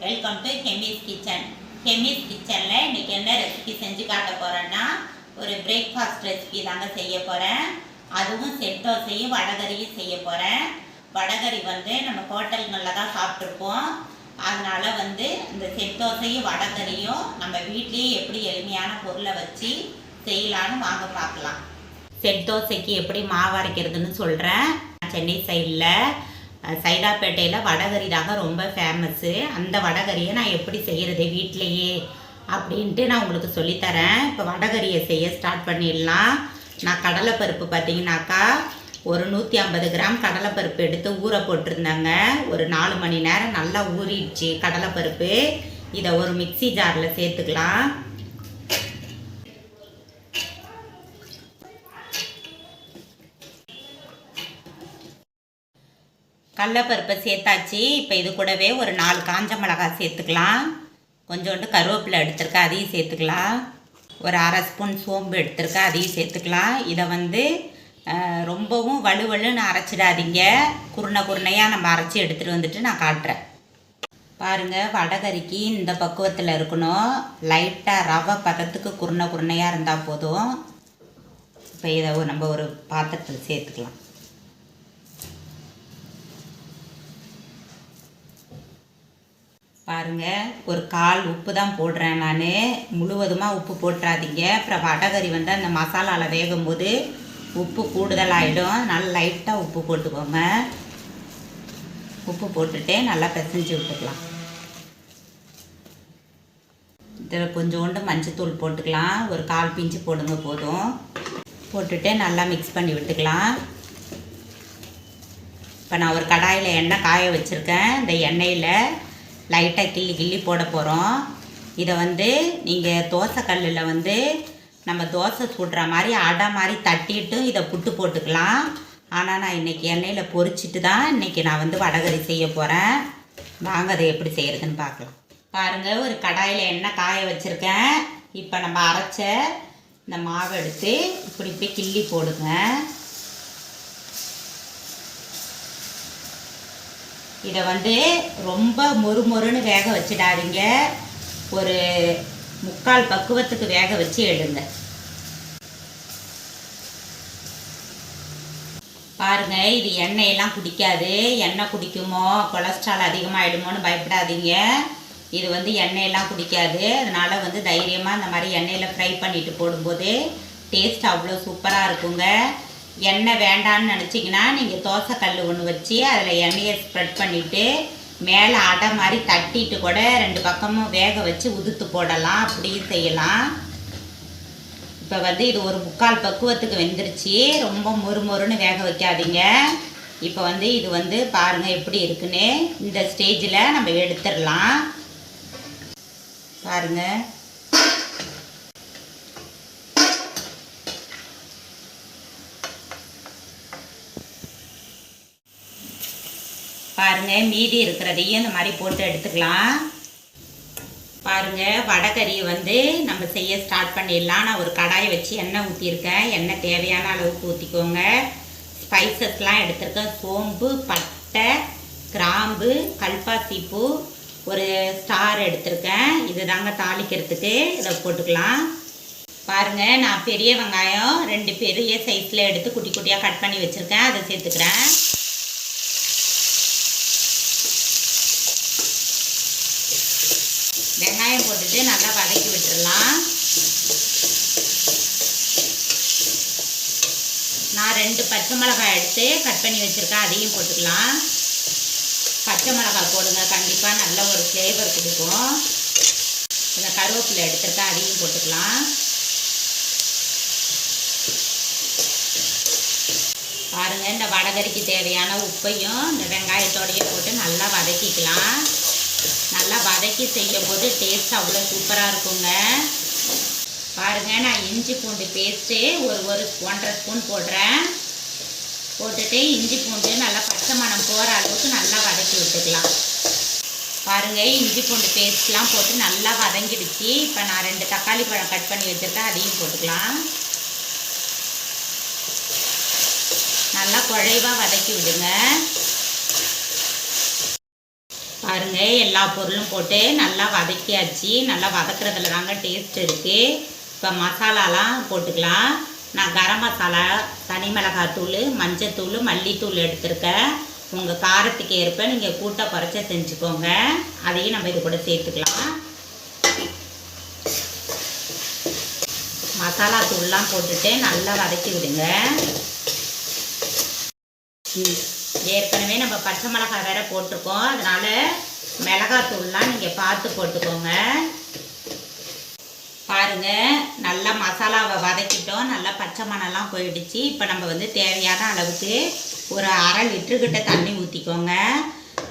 Welcome to Hemis kitchen Hemis கிச்சனில் இன்னைக்கு என்ன ரெசிபி செஞ்சு காட்ட போகிறேன்னா ஒரு பிரேக்ஃபாஸ்ட் ரெசிபி தாங்க செய்ய போகிறேன் அதுவும் செட் தோசையும் வடகரியும் செய்ய போகிறேன் வடகரி வந்து நம்ம ஹோட்டல்களில் தான் சாப்பிட்ருப்போம் அதனால் வந்து இந்த செட் தோசையும் வடகரியும் நம்ம வீட்லேயே எப்படி எளிமையான பொருளை வச்சு செய்யலான்னு வாங்க பார்க்கலாம். செட் தோசைக்கு எப்படி மாவு அரைக்கிறதுன்னு சொல்கிறேன் சென்னை சைடில் சைதாப்பேட்டையில் வடகறி தாங்க ரொம்ப ஃபேமஸ்ஸு அந்த வடகரியை நான் எப்படி செய்கிறது வீட்டிலையே அப்படின்ட்டு நான் உங்களுக்கு சொல்லித்தரேன். இப்போ வடகரியை செய்ய ஸ்டார்ட் பண்ணிடலாம். நான் கடலைப்பருப்பு பார்த்தீங்கன்னாக்கா ஒரு நூற்றி ஐம்பது கிராம் கடலைப்பருப்பு எடுத்து ஊற போட்டிருந்தேங்க. ஒரு நாலு மணி நேரம் நல்லா ஊறிடுச்சு கடலைப்பருப்பு. இதை ஒரு மிக்ஸி ஜாரில் சேர்த்துக்கலாம். கடலப்பருப்பை சேர்த்தாச்சு. இப்போ இது கூடவே ஒரு நாலு காஞ்ச மிளகாய் சேர்த்துக்கலாம். கொஞ்சோண்டு கருவேப்பிலை எடுத்திருக்கேன் அதையும் சேர்த்துக்கலாம். ஒரு அரை ஸ்பூன் சோம்பு எடுத்திருக்கேன் அதையும் சேர்த்துக்கலாம். இதை வந்து ரொம்பவும் வலுவலுன்னு அரைச்சிடாதீங்க. குருணை குருணையாக நம்ம அரைச்சி எடுத்துகிட்டு வந்துட்டு நான் காட்டுறேன். பாருங்கள் வடகரிக்கு இந்த பக்குவத்தில் இருக்கணும். லைட்டாக ரவை பதத்துக்கு குருணை குருணையாக இருந்தால் போதும். இப்போ இதை நம்ம ஒரு பாத்திரத்தில் சேர்த்துக்கலாம். பாருங்க ஒரு கால் உப்பு தான் போடுறேன் நான். முழுவதுமாக உப்பு போட்டுறாதீங்க. அப்புறம் வடகறி வந்து அந்த மசாலாவில் வேகும் போது உப்பு கூடுதலாகிடும் நல்லா லைட்டாக உப்பு போட்டுக்கோங்க. உப்பு போட்டுட்டு நல்லா பிசைஞ்சு விட்டுக்கலாம். இதில் கொஞ்சோண்டு மஞ்சத்தூள் போட்டுக்கலாம். ஒரு கால் பிஞ்சு போடுங்க போதும். போட்டுட்டு நல்லா மிக்ஸ் பண்ணி விட்டுக்கலாம். இப்போ நான் ஒரு கடாயில் எண்ணெய் காய வச்சுருக்கேன். இந்த எண்ணெயில் லைட்டாக கிள்ளி கிள்ளி போட போகிறோம் இதை வந்து நீங்கள் தோசை கல்லில் வந்து நம்ம தோசை சுடுற மாதிரி அடை மாதிரி தட்டிட்டு இதை புட்டு போட்டுக்கலாம். ஆனால் நான் இன்றைக்கி எண்ணெயில் பொறிச்சிட்டு தான் இன்றைக்கி நான் வந்து வடகறி செய்ய போகிறேன் வாங்க அதை எப்படி செய்கிறதுன்னு பார்க்கலாம். பாருங்கள் ஒரு கடாயில் எண்ணெய் காய வச்சுருக்கேன். இப்போ நம்ம அரைச்ச இந்த மாவு எடுத்து இப்படி இப்படி கிள்ளி போடுங்க. இதை வந்து ரொம்ப மொறு மொறுன்னு வேக வச்சிடாதீங்க. ஒரு முக்கால் பக்குவத்துக்கு வேக வச்சு எடுங்க. பாருங்க இது எண்ணெயெல்லாம் குடிக்காது. எண்ணெய் குடிக்குமோ? கொலஸ்ட்ரால் அதிகமாகிடுமோன்னு பயப்படாதீங்க. இது வந்து எண்ணெயெல்லாம் குடிக்காது. அதனால் வந்து தைரியமாக இந்த மாதிரி எண்ணெயில் ஃப்ரை பண்ணிவிட்டு போடும்போது டேஸ்ட் அவ்வளோ சூப்பராக இருக்குங்க. எண்ணெய் வேண்டான்னு நினச்சிங்கன்னா நீங்கள் தோசைக்கல் ஒன்று வச்சு அதில் எண்ணெயை ஸ்ப்ரெட் பண்ணிவிட்டு மேலே அடை மாதிரி தட்டிட்டு கூட ரெண்டு பக்கமும் வேக வச்சு உதுத்து போடலாம். அப்படியும் செய்யலாம். இப்போ வந்து இது ஒரு முக்கால் பக்குவத்துக்கு வெந்துருச்சு. ரொம்ப மொறு மொறுன்னு வேக வைக்காதீங்க. இப்போ வந்து இது வந்து பாருங்கள் எப்படி இருக்குன்னு. இந்த ஸ்டேஜில் நம்ம எடுத்துடலாம். பாருங்கள் பாருங்க மீதி இருக்கிறதையும் இந்த மாதிரி போட்டு எடுத்துக்கலாம். பாருங்க வடைக்கறியை வந்து நம்ம செய்ய ஸ்டார்ட் பண்ணிடலாம். நான் ஒரு கடாயை வச்சு எண்ணெய் ஊற்றிருக்கேன் எண்ணெய் தேவையான அளவுக்கு ஊற்றிக்கோங்க ஸ்பைசஸ்லாம் எடுத்திருக்கேன். சோம்பு பட்டை கிராம்பு கல்பாசிப்பூ ஒரு ஸ்டார் எடுத்திருக்கேன். இது தாங்க தாளிக்கிறதுக்கு இதை போட்டுக்கலாம். பாருங்க நான் பெரிய வெங்காயம் ரெண்டு பெரிய சைஸில் எடுத்து குட்டி குட்டியாக கட் பண்ணி வச்சுருக்கேன். அதை சேர்த்துக்கிறேன் வெங்காயம் போட்டுட்டு நல்லா வதக்கி விட்டுறலாம் நான் ரெண்டு பச்சை மிளகாய் எடுத்து கட் பண்ணி வச்சுருக்கேன். அதையும் போட்டுக்கலாம். பச்சை மிளகாய் போடுங்க. கண்டிப்பாக நல்ல ஒரு ஃப்ளேவர் கொடுக்கும். இந்த கருவேப்பிலை எடுத்துருக்கேன். அதையும் போட்டுக்கலாம். பாருங்க இந்த வடகரிக்கு தேவையான உப்பையும் இந்த வெங்காயத்தோடையும் போட்டு நல்லா வதக்கிக்கலாம். நல்லா வதக்கி செய்யும் போது டேஸ்ட் அவ்வளோ சூப்பராக இருக்குங்க. பாருங்க நான் இஞ்சி பூண்டு பேஸ்ட்டு ஒரு ஒரு ஒன்றரை ஸ்பூன் போடுறேன். போட்டுட்டு இஞ்சி பூண்டு நல்லா பச்சை மணம் போகிற அளவுக்கு நல்லா வதக்கி விட்டுக்கலாம். பாருங்க இஞ்சி பூண்டு பேஸ்ட்லாம் போட்டு நல்லா வதங்கிடுச்சு. இப்போ நான் ரெண்டு தக்காளி பழம் கட் பண்ணி வச்சுருக்கேன் அதையும் போட்டுக்கலாம். நல்லா குழைவாக வதக்கி விடுங்க. பாருங்க எல்லா பொருளும் போட்டு நல்லா வதக்கியாச்சு. நல்லா வதக்குறதுல தாங்க டேஸ்ட் இருக்குது இப்போ மசாலாலாம் போட்டுக்கலாம். நான் கரம் மசாலா தனி மிளகாத்தூள் மஞ்சத்தூள் மல்லித்தூள் எடுத்திருக்கேன். உங்கள் காரத்துக்கு ஏற்ப நீங்கள் கூட்ட குறைச்ச செஞ்சுக்கோங்க. அதையும் நம்ம இது கூட சேர்த்துக்கலாம். மசாலா தூள்லாம் போட்டுட்டு நல்லா வதக்கி விடுங்க. ஏற்கனவே நம்ம பச்சை மிளகாய் வேற போட்டிருக்கோம். அதனால மிளகாத்தூள்லாம் நீங்கள் பார்த்து போட்டுக்கோங்க. பாருங்க நல்லா மசாலாவை வதக்கிட்டோம். நல்லா பச்சை மணம்லாம் போயிடுச்சு. இப்போ நம்ம வந்து தேவையான அளவுக்கு ஒரு அரை லிட்டருக்கிட்ட தண்ணி ஊற்றிக்கோங்க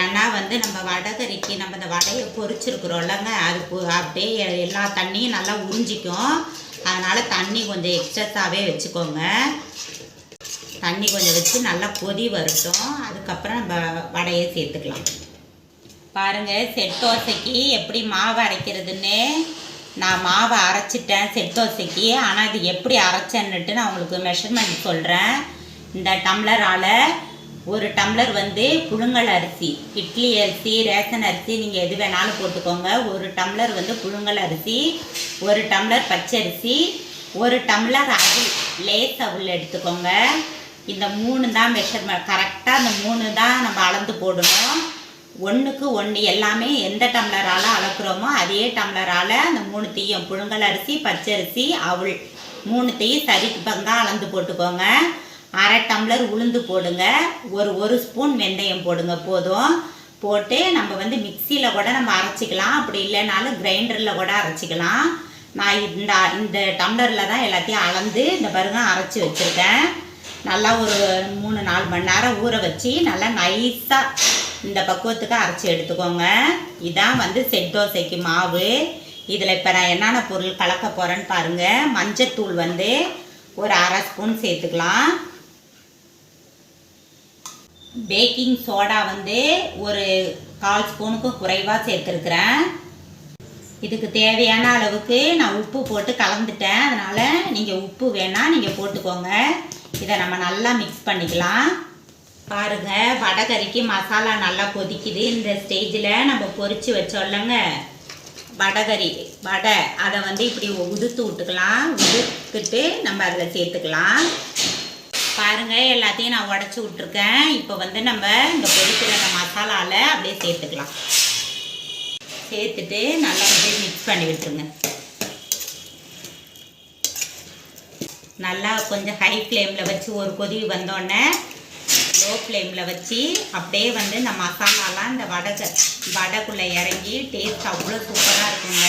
ஏன்னா வந்து நம்ம வடகரிக்கு நம்ம இந்த வடையை பொறிச்சிருக்கிறோம்லங்க அது அப்படியே எல்லா தண்ணியும் நல்லா உறிஞ்சிக்கும். அதனால் தண்ணி கொஞ்சம் எக்ஸ்ட்ராவே வச்சுக்கோங்க. தண்ணி கொஞ்சம் வச்சு நல்லா கொதி வரட்டும். அதுக்கப்புறம் நம்ம வடையை சேர்த்துக்கலாம். பாருங்கள் செட் தோசைக்கு எப்படி மாவு அரைக்கிறதுன்னு? நான் மாவை அரைச்சிட்டேன் செட் தோசைக்கு ஆனால் இது எப்படி அரைச்சேன்னுட்டு நான் உங்களுக்கு மெஷர்மெண்ட் சொல்கிறேன் இந்த டம்ளரால் ஒரு டம்ளர் வந்து புழுங்கல் அரிசி இட்லி அரிசி ரேஷன் அரிசி நீங்கள் எது வேணாலும் போட்டுக்கோங்க. ஒரு டம்ளர் வந்து புழுங்கல் அரிசி ஒரு டம்ளர் பச்சரிசி ஒரு டம்ளர் அரி லேஸ் அவுள் எடுத்துக்கோங்க. இந்த மூணு தான் மெஷர்மெண்ட் கரெக்டாக அந்த மூணு தான் நம்ம அளந்து போடணும். ஒன்றுக்கு ஒன்று எல்லாமே எந்த டம்ளரால் அளக்குறோமோ அதே டம்ளரால் அந்த மூணு தீயும் புழுங்கல் அரிசி பச்சரிசி அவள். தீயும் சரிக்கு பங்காக அளந்து போட்டுக்கோங்க. அரை டம்ளர் உளுந்து போடுங்க. ஒரு ஒரு ஸ்பூன் வெந்தயம் போடுங்க போதும். போட்டு நம்ம வந்து மிக்சியில் கூட நம்ம அரைச்சிக்கலாம். அப்படி இல்லைனாலும் கிரைண்டரில் கூட அரைச்சிக்கலாம். நான் இந்த இந்த டம்ளரில் தான் எல்லாத்தையும் அளந்து இந்த பருங்க அரைச்சி வச்சுருக்கேன். நல்லா ஒரு மூணு நாலு மணி நேரம் ஊற வச்சு நல்லா நைஸாக இந்த பக்குவத்துக்கு அரைச்சி எடுத்துக்கோங்க. இதான் வந்து செட் தோசைக்கு மாவு. இதில் இப்போ நான் என்னென்ன பொருள் கலக்க போகிறேன்னு பாருங்கள் மஞ்சத்தூள் வந்து ஒரு அரை ஸ்பூன் சேர்த்துக்கலாம். பேக்கிங் சோடா வந்து ஒரு கால் ஸ்பூனுக்கு குறைவாக சேர்த்துருக்குறேன். இதுக்கு தேவையான அளவுக்கு நான் உப்பு போட்டு கலந்துட்டேன். அதனால் நீங்கள் உப்பு வேணால் நீங்கள் போட்டுக்கோங்க. இதை நம்ம நல்லா மிக்ஸ் பண்ணிக்கலாம். பாருங்க வடகறிக்கு மசாலா நல்லா கொதிக்குது. இந்த ஸ்டேஜில் நம்ம பொறிச்சு வச்சோம்லங்க. வடகறி வடை. அதை வந்து இப்படி உதுத்து விட்டுக்கலாம். உதுத்துட்டு நம்ம அதில் சேர்த்துக்கலாம். பாருங்க எல்லாத்தையும் நான் உடச்சி விட்ருக்கேன் இப்போ வந்து நம்ம இந்த பொரிக்கிற அந்த மசாலாவில் அப்படியே சேர்த்துக்கலாம். சேர்த்துட்டு நல்லா அப்படியே மிக்ஸ் பண்ணி விட்டுருங்க. நல்லா கொஞ்சம் ஹை ஃப்ளேமில் வச்சு ஒரு கொதி வந்தோடனே லோ ஃப்ளேமில் வச்சு அப்படியே வந்து இந்த மசாலாலாம் இந்த வடை வடைக்குள்ளே இறங்கி டேஸ்ட் அவ்வளோ சூப்பராக இருக்குங்க.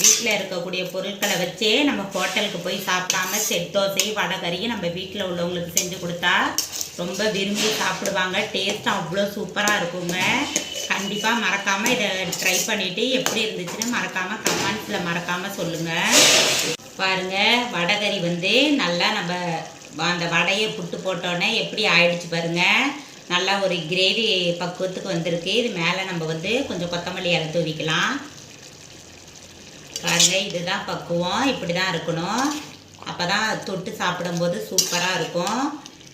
வீட்டில் இருக்கக்கூடிய பொருட்களை வச்சே நம்ம ஹோட்டலுக்கு போய் சாப்பிடாம செட் தோசை வடகறியும் நம்ம வீட்டில் உள்ளவங்களுக்கு செஞ்சு கொடுத்தா ரொம்ப விரும்பி சாப்பிடுவாங்க. டேஸ்ட் அவ்வளோ சூப்பராக இருக்குங்க. கண்டிப்பாக மறக்காமல் இதை ட்ரை பண்ணிவிட்டு எப்படி இருந்துச்சுன்னு மறக்காமல் கமெண்ட்ஸில் மறக்காமல் சொல்லுங்கள் பாருங்க வடகறி வந்து நல்லா நம்ம அந்த வடையை புட்டு போட்டோன்னே எப்படி ஆயிடுச்சு பாருங்கள் நல்லா ஒரு கிரேவி பக்குவத்துக்கு வந்திருக்கு. இது மேலே நம்ம வந்து கொஞ்சம் கொத்தமல்லி இலை தூவிக்கலாம். பாருங்கள் இதுதான் பக்குவம். இப்படி தான் இருக்கணும். அப்போ தான் தொட்டு சாப்பிடும்போது சூப்பராக இருக்கும்.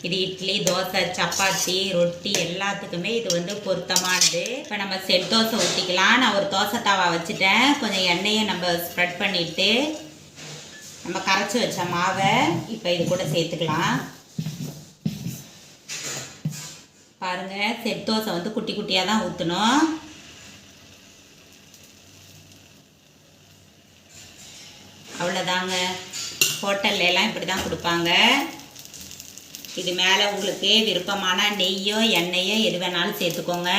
இது இட்லி தோசை சப்பாத்தி ரொட்டி எல்லாத்துக்குமே இது வந்து பொருத்தமானது. இப்போ நம்ம செட் தோசை ஊற்றிக்கலாம் நான் ஒரு தோசை தாவா வச்சுட்டேன். கொஞ்சம் எண்ணெயை நம்ம ஸ்ப்ரெட் பண்ணிவிட்டு நம்ம கரைச்சி வச்ச மாவை இப்போ இது கூட சேர்த்துக்கலாம். பாருங்க செட் தோசை வந்து குட்டி குட்டியாக தான் ஊற்றணும் அவ்வளோதாங்க ஹோட்டல்ல எல்லாம் இப்படி தான் கொடுப்பாங்க. இது மேலே உங்களுக்கு விருப்பமான நெய்யோ எண்ணெயோ எது வேணாலும் சேர்த்துக்கோங்க.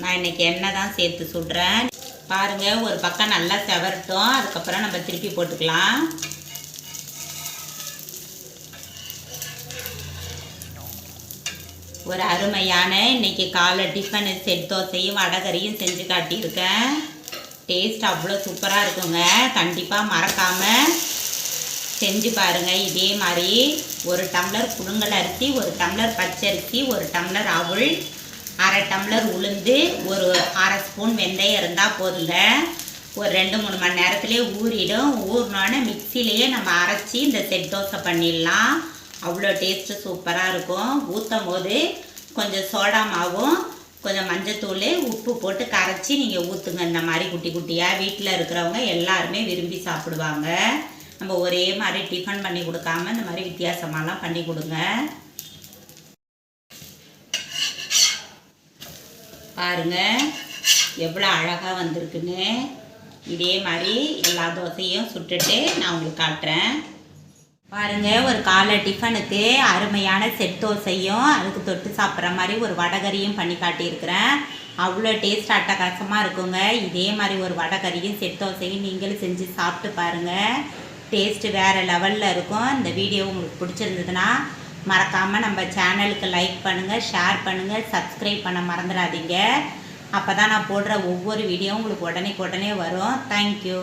நான் இன்னைக்கு எண்ணெய் தான் சேர்த்து சுடுறேன். பாருங்கள் ஒரு பக்கம் நல்லா செவரட்டும். அதுக்கப்புறம் நம்ம திருப்பி போட்டுக்கலாம். ஒரு அருமையான இன்னைக்கு காலை டிஃபனு செட் தோசையும் வடகரியும் செஞ்சு காட்டியிருக்கேன். டேஸ்ட் அவ்வளோ சூப்பராக இருக்குங்க. கண்டிப்பாக மறக்காமல் செஞ்சு பாருங்கள் இதே மாதிரி ஒரு டம்ளர் புழுங்கல் அரிசி ஒரு டம்ளர் பச்சரிசி ஒரு டம்ளர் அவுள் அரை டம்ளர் உளுந்து ஒரு அரை ஸ்பூன் வெந்தயம் இருந்தால் போதுங்க. ஒரு ரெண்டு மூணு மணி நேரத்துலேயே ஊறிடும். ஊறினோடனே மிக்சிலேயே நம்ம அரைச்சி இந்த செட் தோசை பண்ணிடலாம். அவ்வளோ டேஸ்ட்டு சூப்பராக இருக்கும். ஊற்றும் போது கொஞ்சம் சோடா மாவும் கொஞ்சம் மஞ்சத்தூள் உப்பு போட்டு கரைச்சி நீங்கள் ஊற்றுங்க இந்த மாதிரி குட்டி குட்டியாக வீட்டில் இருக்கிறவங்க எல்லாருமே விரும்பி சாப்பிடுவாங்க. நம்ம ஒரே மாதிரி டிஃபன் பண்ணி கொடுக்காம இந்த மாதிரி வித்தியாசமாலாம் பண்ணி கொடுங்க. பாருங்க. எவ்வளோ அழகாக வந்திருக்குன்னு. இதே மாதிரி எல்லா தோசையும் சுட்டுட்டு நான் உங்களுக்கு காட்டுறேன். பாருங்க ஒரு காலை டிஃபனுக்கு அருமையான செட் தோசையும் அதுக்கு தொட்டு சாப்பிட்ற மாதிரி ஒரு வடகரியும் பண்ணி காட்டியிருக்கிறேன். அவ்வளோ டேஸ்ட் அட்டகாசமாக இருக்குங்க. இதே மாதிரி ஒரு வடகரியும் செட் தோசையும் நீங்களும் செஞ்சு சாப்பிட்டு பாருங்கள் டேஸ்ட்டு வேறு லெவலில் இருக்கும். இந்த வீடியோ உங்களுக்கு பிடிச்சிருந்ததுன்னா மறக்காமல் நம்ம சேனலுக்கு லைக் பண்ணுங்கள் ஷேர் பண்ணுங்கள் சப்ஸ்கிரைப் பண்ண மறந்துடாதீங்க. அப்போ தான் நான் போடுற ஒவ்வொரு வீடியோவும் உங்களுக்கு உடனே உடனே வரும். தேங்க்யூ